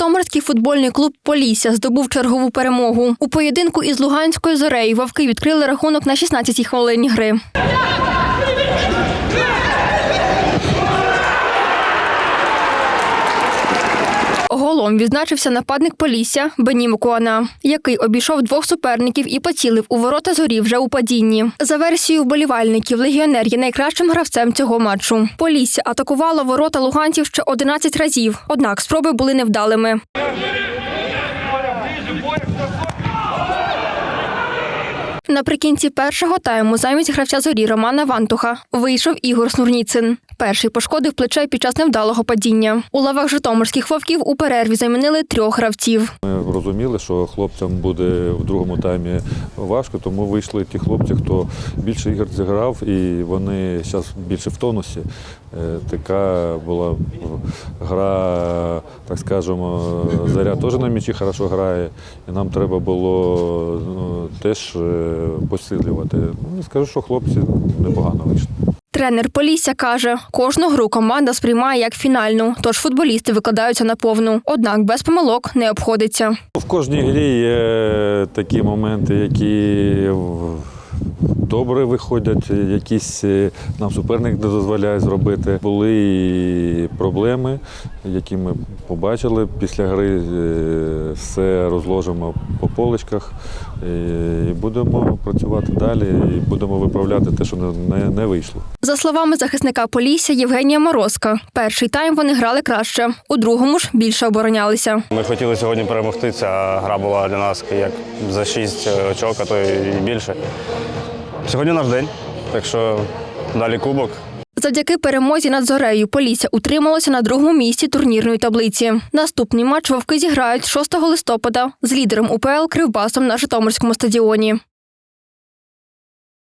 Житомирський футбольний клуб Полісся здобув чергову перемогу. У поєдинку із Луганською зорею вовки відкрили рахунок на 16-й хвилині гри. Голом відзначився нападник Полісся Бенімкона, який обійшов двох суперників і поцілив у ворота зорі вже у падінні. За версією вболівальників, легіонер є найкращим гравцем цього матчу. Полісся атакувало ворота луганців ще 11 разів, однак спроби були невдалими. Наприкінці першого тайму замість гравця зорі Романа Вантуха вийшов Ігор Снурніцин. Перший пошкодив плече під час невдалого падіння. У лавах житомирських вовків у перерві замінили трьох гравців. Ми розуміли, що хлопцям буде в другому таймі важко, тому вийшли ті хлопці, хто більше ігор зіграв, і вони зараз більше в тонусі. Е, Така була гра, так скажемо, заря теж на м'ячі хорошо грає, і нам треба було ну, теж е, посилювати. Ну, скажу, що хлопці непогано вийшли. Тренер Полісся каже, кожну гру команда сприймає як фінальну, тож футболісти викладаються на повну. Однак без помилок не обходиться. В кожній грі є такі моменти, які добре виходять, якісь е, нам суперник не дозволяє зробити. Були і проблеми, які ми побачили після гри. Е, Все розложимо по поличках е, і будемо працювати далі, і будемо виправляти те, що не, не, не вийшло. За словами захисника Полісся Євгенія Морозка, перший тайм вони грали краще, у другому ж більше оборонялися. Ми хотіли сьогодні перемогти. Ця гра була для нас як за 6 очок, а то і більше. Сьогодні наш день, так що далі кубок. Завдяки перемозі над зорею Полісся утрималося на другому місці турнірної таблиці. Наступний матч вовки зіграють 6 листопада з лідером УПЛ Кривбасом на Житомирському стадіоні.